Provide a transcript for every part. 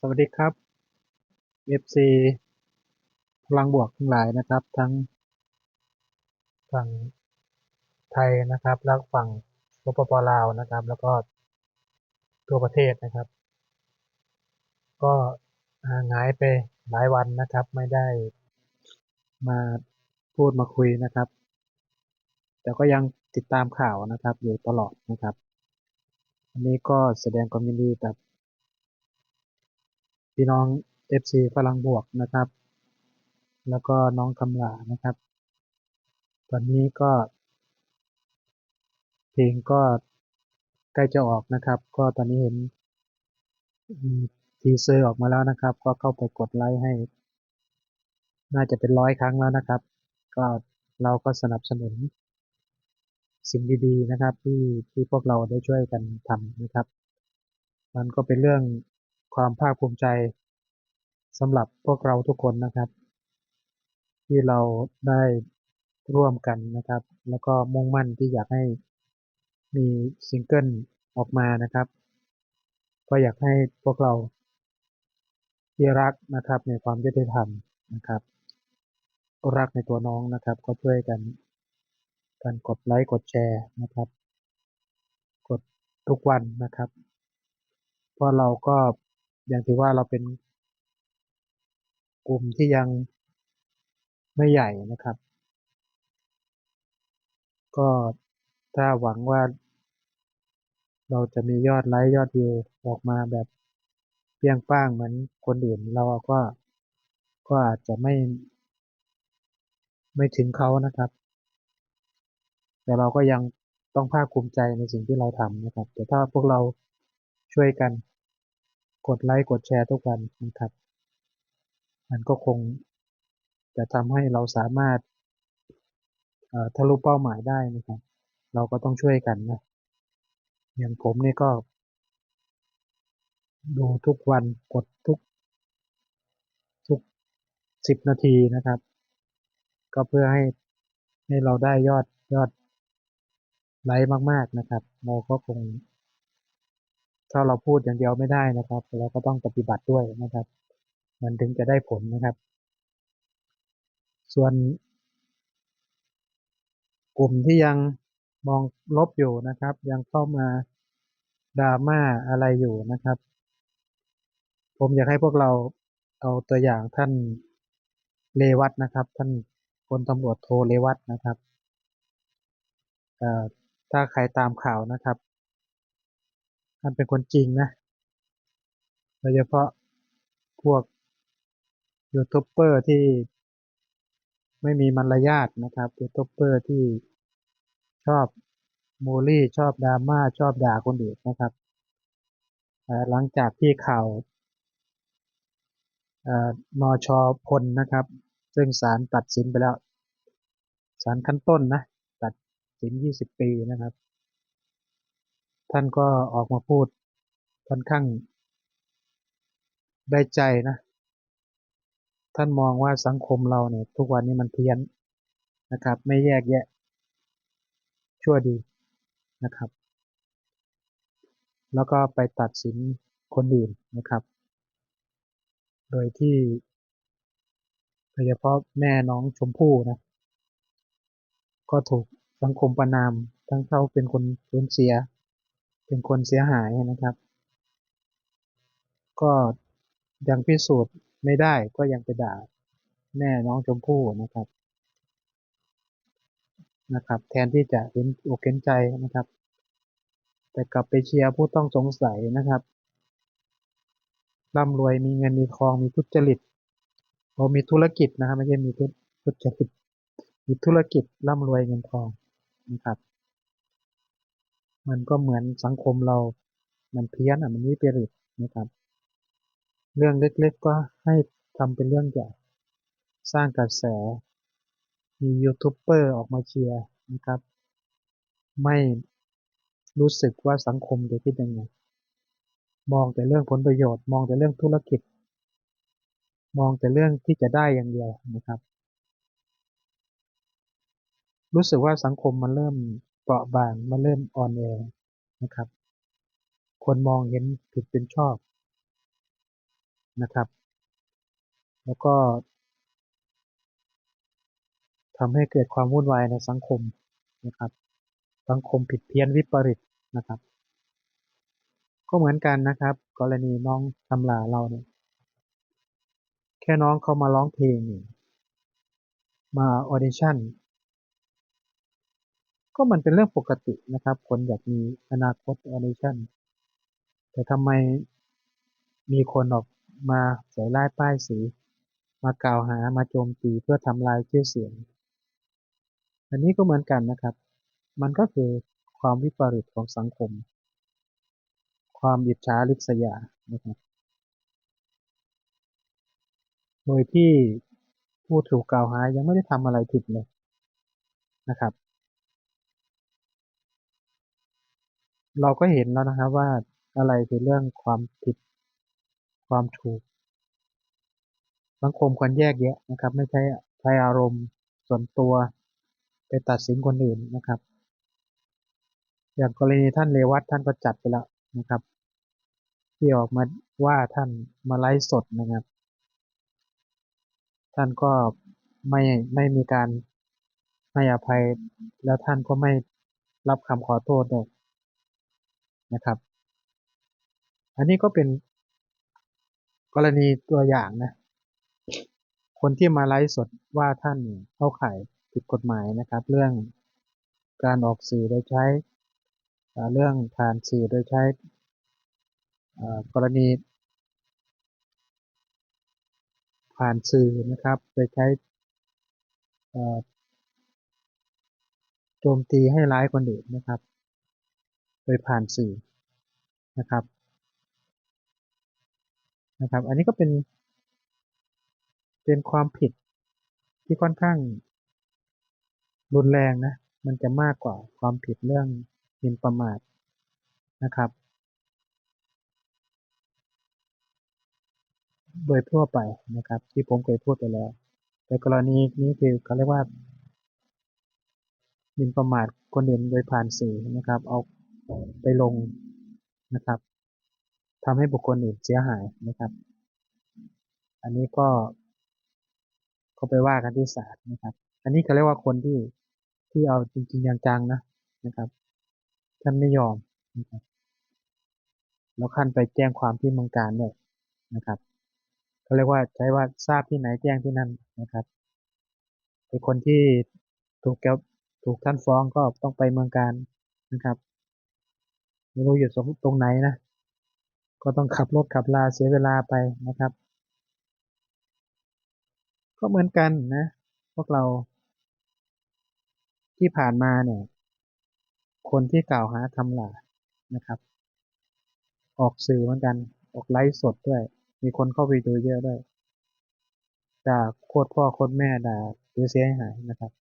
สวัสดีครับ FC พลังบวกทั้งหลายนะครับ ทั้งฝั่งไทยนะครับ แล้วฝั่งสปปลาวนะครับ แล้วก็ทั่วประเทศนะครับ ก็ห่างหายไปหลายวันนะครับ ไม่ได้มาพูดมาคุยนะครับ แต่ก็ยังติดตามข่าวนะครับ อยู่ตลอดนะครับ อันนี้ก็แสดงความยินดีกับ พี่น้อง FC พลังบวกนะครับ แล้วก็น้องคำหลานะครับ ตอนนี้ก็ เพลงก็ใกล้จะออกนะครับ ก็ตอนนี้เห็นทีเซอร์ออกมาแล้วนะครับ ก็เข้าไปกดไลค์ให้ น่าจะเป็นร้อยครั้งแล้วนะครับ ก็เราก็สนับสนุน สิ่งดีๆนะครับที่ที่พวกเราได้ช่วยกันทำนะครับ มันก็เป็นเรื่อง ความภาคภูมิใจสำหรับพวกเราทุกคนนะครับ ที่เราได้ร่วมกันนะครับ แล้วก็มุ่งมั่นที่อยากให้มีซิงเกิลออกมานะครับ ก็อยากให้พวกเราที่รักนะครับในความยุติธรรมนะครับ รักในตัวน้องนะครับ ก็ช่วยกันกันกดไลค์กดแชร์นะครับ กดทุกวันนะครับ เพราะเราก็ ย่างที่ว่าเราเป็นกลุ่มที่ยังไม่ใหญ่นะครับ ก็ถ้าหวังว่า เราจะมียอดไลค์ยอดวิวออกมาแบบเปี้ยงป้างเหมือนคนอื่นเราก็ก็อาจจะไม่ ไม่ถึงเขานะครับ แต่เราก็ยังต้องภาคภูมิใจในสิ่งที่เราทำนะครับแต่ถ้าพวกเราช่วยกัน กดไลค์กดแชร์ทุกวันนะครับ มันก็คงจะทำให้เราสามารถทะลุเป้าหมายได้นะครับ เราก็ต้องช่วยกันนะ อย่างผมนี่ก็ ดูทุกวันกดทุก ทุกสิบนาทีนะครับ ก็เพื่อให้ให้เราได้ยอดยอดไลค์มาก ๆนะครับ เราก็คง ถ้าเราพูดอย่างเดียวไม่ได้นะครับ เราก็ต้องปฏิบัติด้วยนะครับ มันถึงจะได้ผลนะครับ ส่วน กลุ่มที่ยังมองลบอยู่นะครับ ยังเข้ามาดราม่าอะไรอยู่นะครับ ผมอยากให้พวกเราเอาตัวอย่างท่านเรวัตนะครับ ท่านพลตำรวจโทเรวัตนะครับถ้าใครตามข่าวนะครับ ท่านเป็นคนจริงนะโดยเฉพาะพวกยูทูบเบอร์ที่ไม่มีมารยาทนะครับยูทูบเบอร์ที่ชอบบูลี่ชอบดราม่าชอบด่าคนอื่นนะครับหลังจากที่ข่าวเอ่อนชพลนะครับ ซึ่งศาลตัดสินไปแล้วศาลขั้นต้นนะตัดสิน 20 ปีนะครับ ท่านก็ออกมาพูดค่อนข้างได้ใจนะ ท่านมองว่าสังคมเราเนี่ยทุกวันนี้มันเพี้ยนนะครับ ไม่แยกแยะ ชั่วดีนะครับ แล้วก็ไปตัดสินคนอื่นนะครับ โดยที่โดยเฉพาะแม่น้องชมพู่นะ ก็ถูกสังคมประนามทั้งเขาเป็นคนสูญเสีย เป็นคนเสียหายนะครับ ก็ยังพิสูจน์ไม่ได้ก็ยังไปด่าแม่น้องชมพู่นะครับนะครับ แทนที่จะเห็นอกเห็นใจนะครับ แต่กลับไปเชียร์ผู้ต้องสงสัยนะครับร่ำรวยมีเงินมีทองมีทุจริตเรามีธุรกิจนะครับไม่ใช่มีทุทุจริตมีธุรกิจร่ำรวยเงินทองนะครับ มันก็เหมือนสังคมเรา มันเพี้ยนอะมันวิปริตนะครับ เรื่องเล็กๆก็ให้ทำเป็นเรื่องใหญ่สร้างกระแส มียูทูบเบอร์ออกมาเชียร์นะครับ ไม่รู้สึกว่าสังคมจะคิดยังไงมองแต่เรื่องผลประโยชน์ มองแต่เรื่องธุรกิจ มองแต่เรื่องที่จะได้อย่างเดียวนะครับ รู้สึกว่าสังคมมันเริ่ม เปราะบางมันเริ่มอ่อนแอนะครับ คนมองเห็นผิดเป็นชอบนะครับ แล้วก็ทำให้เกิดความวุ่นวายในสังคมนะครับสังคมผิดเพี้ยนวิปริตนะครับ ก็เหมือนกันนะครับ กรณีน้องทำลาเราเนี่ยแค่น้องเขามาร้องเพลง มาออเดชั่น ก็มันเป็นเรื่องปกตินะครับ คนอยากมีอนาคตออดิชั่นแต่ทำไมมีคนออกมาใส่ร้ายป้ายสี มากล่าวหามาโจมตีเพื่อทำลายชื่อเสียง อันนี้ก็เหมือนกันนะครับ มันก็คือความวิปริตของสังคม ความอิจฉาริษยานะครับโดยที่ผู้ถูกกล่าวหายังไม่ได้ทำอะไรผิดเลยนะครับ เราก็เห็นแล้วนะครับว่าอะไรคือเรื่องความผิดความถูก สังคมควรแยกแยะนะครับ ไม่ใช่ใช้อารมณ์ส่วนตัวไปตัดสินคนอื่นนะครับ อย่างกรณีท่านเรวัตท่านก็จัดไปแล้วนะครับ ที่ออกมาว่าท่านมาไลฟ์สดนะครับ ท่านก็ไม่ไม่มีการให้อภัย แล้วท่านก็ไม่รับคำขอโทษด้วย นะครับ อันนี้ก็เป็นกรณีตัวอย่างนะ คนที่มาไลฟ์สดว่าท่านเข้าข่ายผิดกฎหมายนะครับ เรื่องการออกสื่อโดยใช้เรื่องผ่านสื่อโดยใช้กรณี ผ่านสื่อนะครับโดยใช้โจมตีให้ร้ายคนอื่นนะครับ ดยผ่านสื่อนะครับนะครับ อันนี้ก็เป็นเป็นความผิดที่ค่อนข้างรุนแรงนะ มันจะมากกว่าความผิดเรื่องหมิ่นประมาทนะครับ โดยทั่วไปนะครับ ที่ผมเคยพูดไปแล้ว แต่กรณีนี้คือเขาเรียกว่าหมิ่นประมาทคนอื่นโดยผ่านสื่อนะครับ เอา ไปลงนะครับทำให้บุคคลอื่นเสียหายนะครับ อันนี้ก็ก็ไปว่ากันที่ศาลนะครับ อันนี้เขาเรียกว่าคนที่ที่เอาจริงๆจังๆนะนะครับท่านไม่ยอมนะครับแล้วขั้นไปแจ้งความที่เมืองการด้วยนะครับเขาเรียกว่าใช้ว่าทราบที่ไหนแจ้งที่นั่นนะครับไอคนที่ถูกแก้วถูกท่านฟ้องก็ต้องไปเมืองการนะครับ ไม่รู้อยู่ตรงไหนนะ ก็ต้องขับรถขับลาเสียเวลาไปนะครับ ก็เหมือนกันนะ พวกเรา ที่ผ่านมาเนี่ย คนที่กล่าวหาทำหลานะครับ ออกสื่อเหมือนกัน ออกไลฟ์สดด้วย มีคนเข้าไปดูเยอะด้วยด่าโคตรพ่อโคตรแม่ด่าเสียเสียหายนะครับ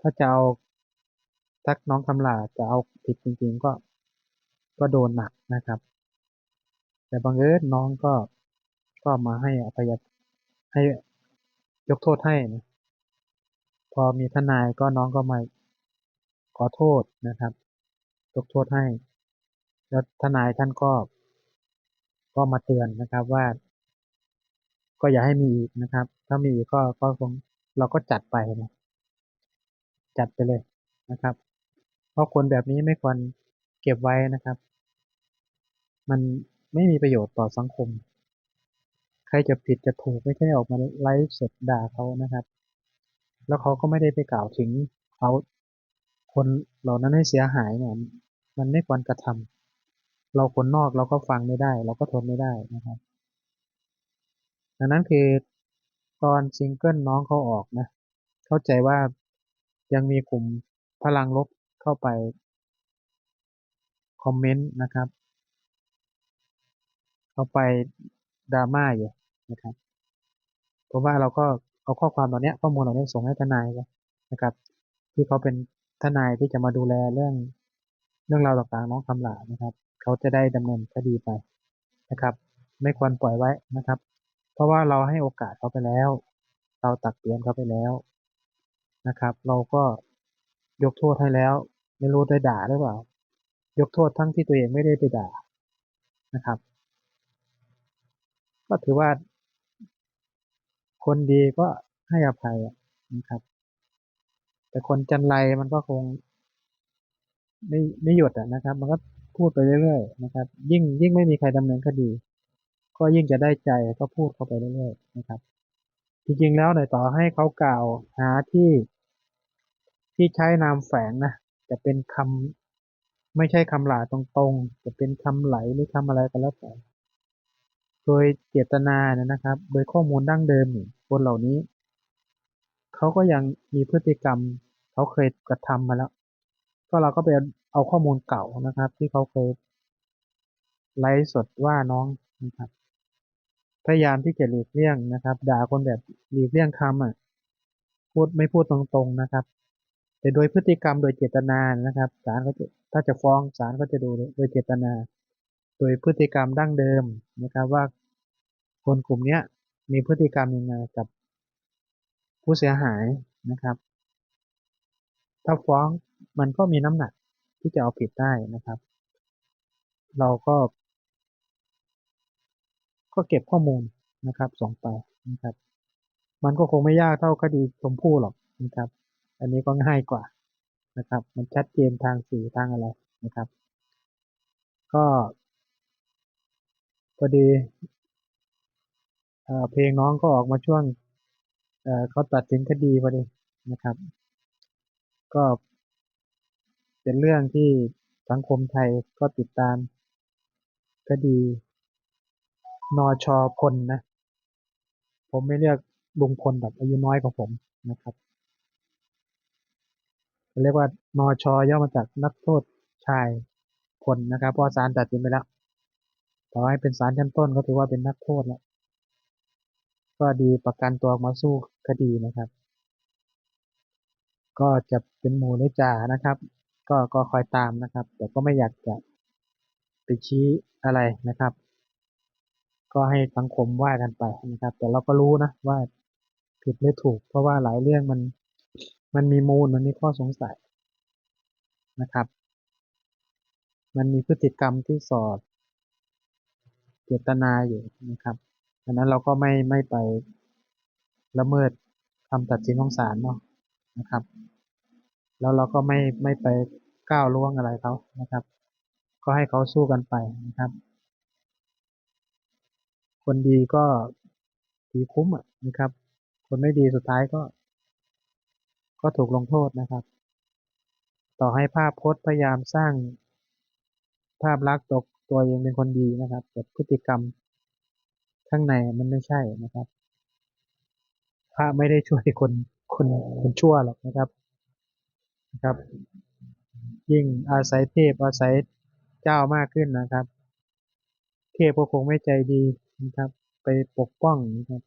ถ้าจะเอา ทักน้องทำหลาจะเอาผิดจริงๆก็ก็โดนหนักนะครับ แต่บางเอิญน้องก็ก็มาให้อภัยให้ยกโทษให้นะพอมีทนายก็น้องก็มาขอโทษนะครับ ยกโทษให้ แล้วทนายท่านก็ ก็มาเตือนนะครับว่า ก็อย่าให้มีอีกนะครับ ถ้ามีอีกก็ก็คงเราก็จัดไปนะจัดไปเลยนะครับ เพราะคนแบบนี้ไม่ควรเก็บไว้นะครับ มันไม่มีประโยชน์ต่อสังคม ใครจะผิดจะถูกไม่ใช่ออกมาไลฟ์สดด่าเขานะครับ แล้วเขาก็ไม่ได้ไปกล่าวถึงเขาคนเหล่านั้นให้เสียหายเนี่ยมันไม่ควรกระทำเราคนนอกเราก็ฟังไม่ได้ เราก็ทนไม่ได้นะครับดังนั้นคือตอนซิงเกิลน้องเขาออกนะ เข้าใจว่ายังมีกลุ่มพลังลบ เข้าไปคอมเมนต์นะครับ เข้าไปดราม่าอยู่นะครับเพราะว่าเราก็เอาข้อความเหล่านี้ข้อมูลเหล่านี้ส่งให้ทนายนะครับ ที่เขาเป็นทนายที่จะมาดูแลเรื่องเรื่องราวต่างๆน้องคำหลานะครับ เขาจะได้ดำเนินคดีไปนะครับ ไม่ควรปล่อยไว้นะครับ เพราะว่าเราให้โอกาสเขาไปแล้ว เราตักเตือนเขาไปแล้วนะครับ เราก็ยกโทษให้แล้ว ไม่รู้ได้ด่าหรือเปล่ายกโทษทั้งที่ตัวเองไม่ได้ไปด่านะครับ ก็ถือว่า คนดีก็ให้อภัยนะครับ แต่คนจันไรมันก็คงไม่ไม่หยุดอะนะครับ มันก็พูดไปเรื่อยๆนะครับ ยิ่งยิ่งไม่มีใครดำเนินคดี ก็ยิ่งจะได้ใจก็พูดเข้าไปเรื่อยๆนะครับ จริงๆแล้วเนี่ยต่อให้เขากล่าวหาที่ที่ใช้นามแฝงนะ จะเป็นคำไม่ใช่คำหลาตรงๆ จะเป็นคำไหลหรือคำอะไรก็แล้วแต่โดยเจตนาเนี่ยนะครับ โดยข้อมูลดั้งเดิมคนเหล่านี้เขาก็ยังมีพฤติกรรมเขาเคยกระทำมาแล้ว ก็เราก็ไปเอาข้อมูลเก่านะครับ ที่เขาเคยไลฟ์สดว่าน้องนะครับ พยายามที่จะหลีกเลี่ยงนะครับ ด่าคนแบบหลีกเลี่ยงคำอะ พูดไม่พูดตรงๆนะครับ แต่โดยพฤติกรรมโดยเจตนานะครับศาลก็จะถ้าจะฟ้องศาลก็จะดูโดยเจตนา โดยพฤติกรรมดั้งเดิมนะครับว่าคนกลุ่มเนี้ยมีพฤติกรรมยังไงกับผู้เสียหายนะครับ ถ้าฟ้องมันก็มีน้ำหนักที่จะเอาผิดได้นะครับ เราก็ ก็เก็บข้อมูลนะครับส่งไปนะครับ มันก็คงไม่ยากเท่าคดีชมพู่หรอกนะครับ อันนี้ก็ง่ายกว่านะครับ มันชัดเจนทางสื่อทางอะไรนะครับ ก็พอดีเพลงน้องก็ออกมาช่วงเเขาตัดสินคดีพอดีนะครับ ก็เป็นเรื่องที่สังคมไทยก็ติดตามคดีนอชอพลนะ ผมไม่เรียกลุงพลแบบอายุน้อยกว่าผมนะครับ เรียกว่านอชอย่อมาจากนักโทษชายพลนะครับเพราะศาลตัดสินไปแล้วต่อให้เป็นศาลชั้นต้นก็ถือว่าเป็นนักโทษแล้วก็ดีประกันตัวออกมาสู้คดีนะครับ ก็จะเป็นหมูหรือจ่านะครับ ก็ก็คอยตามนะครับ แต่ก็ไม่อยากจะไปชี้อะไรนะครับ ก็ให้สังคมว่ากันไปนะครับ แต่เราก็รู้นะว่าผิดหรือถูก เพราะว่าหลายเรื่องมัน มันมีมูลมันมีข้อสงสัยนะครับ มันมีพฤติกรรมที่สอดเจตนาอยู่นะครับดังนั้นเราก็ไม่ไม่ไปละเมิดคำตัดสินของศาลเนาะนะครับ แล้วเราก็ไม่ไม่ไปก้าวล่วงอะไรเขานะครับ ก็ให้เขาสู้กันไปนะครับ คนดีก็ดีคุ้มอะนะครับ คนไม่ดีสุดท้ายก็ ก็ถูกลงโทษนะครับ ต่อให้ภาพพจน์พยายามสร้าง ภาพลักษณ์ตัวตัวเองเป็นคนดีนะครับ แต่พฤติกรรมข้างในมันไม่ใช่นะครับพระไม่ได้ช่วยคนคนคนชั่วหรอกนะครับนะครับ ยิ่งอาศัยเทพอาศัยเจ้ามากขึ้นนะครับ เทพก็คงไม่ใจดีนะครับ ไปปกป้องนะครับ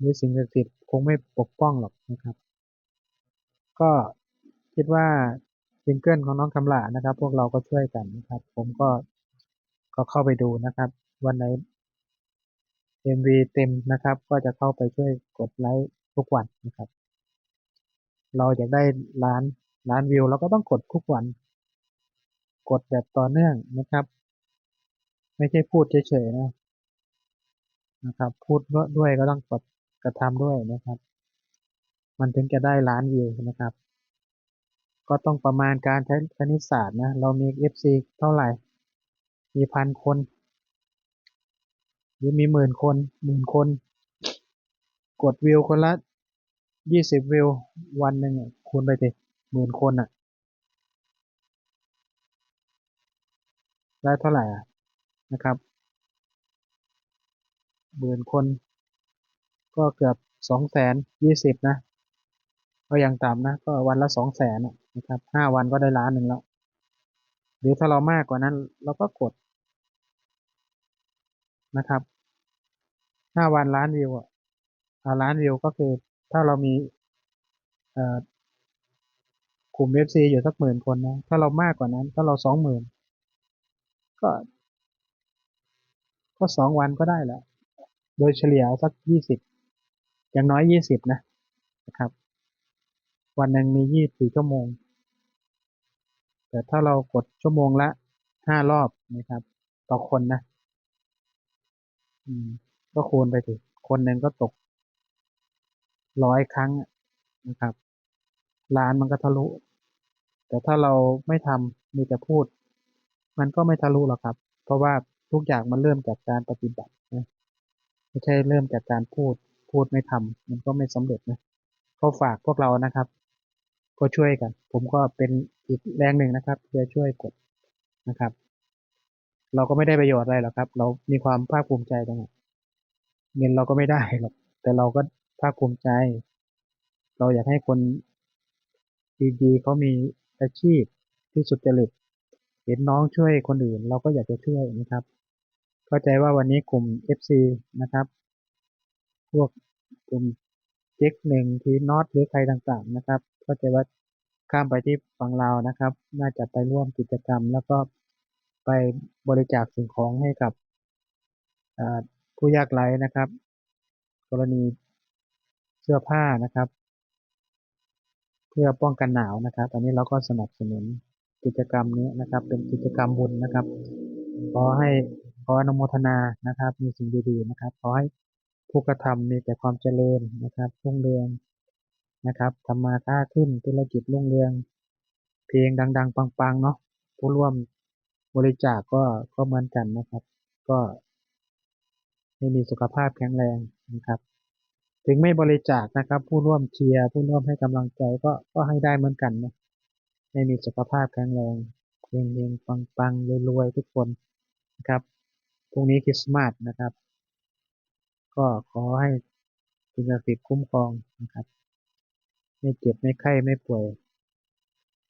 หรือสิ่งศักดิ์สิทธิ์คงไม่ปกป้องหรอกนะครับ ก็คิดว่าซิงเกิลของน้องคำหลานะครับ พวกเราก็ช่วยกันนะครับ ผมก็ก็เข้าไปดูนะครับ วันไหน MV เต็มนะครับ ก็จะเข้าไปช่วยกดไลค์ทุกวันนะครับ เราอยากได้ล้านล้านวิวเราก็ต้องกดทุกวัน กดแบบต่อเนื่องนะครับ ไม่ใช่พูดเฉยๆนะนะครับ พูดด้วยก็ต้องกด กระทำด้วยนะครับ มันถึงจะได้ล้านวิวนะครับ ก็ต้องประมาณการใช้คณิตศาสตร์นะเรามี FC เท่าไหร่มีพันคนหรือมีหมื่นคนหมื่นคน กดวิวคนละยี่สิบวิววันหนึ่งคูณไปสิหมื่นคนอะ ได้เท่าไหร่อะนะครับหมื่นคน ก็เกือบสองแสนยี่สิบนะ ก็ยังต่ำนะ ก็วันละสองแสนนะครับห้าวันก็ได้ล้านหนึ่งแล้ว หรือถ้าเรามากกว่านั้น เราก็กดนะครับห้าวันล้านวิวอะล้านวิวก็คือถ้าเรามีกลุ่ม FC อยู่สักหมื่นคนนะ ถ้าเรามากกว่านั้น ถ้าเราสองหมื่นก็ ก็สองวันก็ได้แล้ว โดยเฉลี่ยสักยี่สิบ อย่างน้อยยี่สิบนะนะครับ วันหนึ่งมียี่สิบสี่ชั่วโมง แต่ถ้าเรากดชั่วโมงละห้ารอบนะครับ ต่อคนนะก็คูณไปสิคนหนึ่งก็ตกร้อยครั้งนะครับล้านมันก็ทะลุ แต่ถ้าเราไม่ทำมีแต่พูด มันก็ไม่ทะลุหรอกครับ เพราะว่าทุกอย่างมันเริ่มจากการปฏิบัตินะไม่ใช่เริ่มจากการพูด พูดไม่ทำมันก็ไม่สำเร็จนะก็ฝากพวกเรานะครับ ก็ช่วยกัน ผมก็เป็นอีกแรงหนึ่งนะครับที่จะช่วยกดนะครับ เราก็ไม่ได้ประโยชน์อะไรหรอกครับ เรามีความภาคภูมิใจตรงนั้เงินเราก็ไม่ได้หรอกแต่เราก็ภาคภูมิใจ เราอยากให้คนดีๆเขามีอาชีพที่สุดจริตเห็นน้องช่วยคนอื่น เราก็อยากจะช่วยนะครับ เข้าใจว่าวันนี้กลุ่ม FC นะครับ พวกกลุ่มเจ็กหนึ่งทีนอตหรือใครต่างๆนะครับเข้าใจว่าข้ามไปที่ฝั่งลาวนะครับ น่าจะไปร่วมกิจกรรม แล้วก็ไปบริจาคสิ่งของให้กับผู้ยากไร้นะครับ กรณีเสื้อผ้านะครับ เพื่อป้องกันหนาวนะครับ อันนี้เราก็สนับสนุนกิจกรรมนี้นะครับ เป็นกิจกรรมบุญนะครับ ขอให้ขออนุโมทนานะครับ มีสิ่งดีๆนะครับ ขอให้ ผู้กระทำมีแต่ความเจริญนะครับรุ่งเรืองนะครับทำมาค้าขึ้นธุรกิจรุ่งเรือง เพลงดัง ๆ ปังๆเนาะผู้ร่วมบริจาคก็ก็เหมือนกันนะครับ ก็ให้มีสุขภาพแข็งแรงนะครับ ถึงไม่บริจาคนะครับ ผู้ร่วมเชียร์ผู้ร่วมให้กำลังใจก็ก็ให้ได้เหมือนกันนะให้มีสุขภาพแข็งแรงเฮงๆปังๆรวยๆทุกคนนะครับพรุ่งนี้คริสต์มาสนะครับ ก็ขอให้สิ่งศักดิ์สิทธิ์คุ้มครองนะครับ ไม่เจ็บไม่ไข้ไม่ป่วย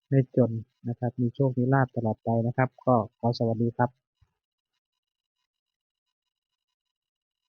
ไม่จนนะครับ มีโชคมีลาภตลอดไปนะครับ ก็ขอสวัสดีครับ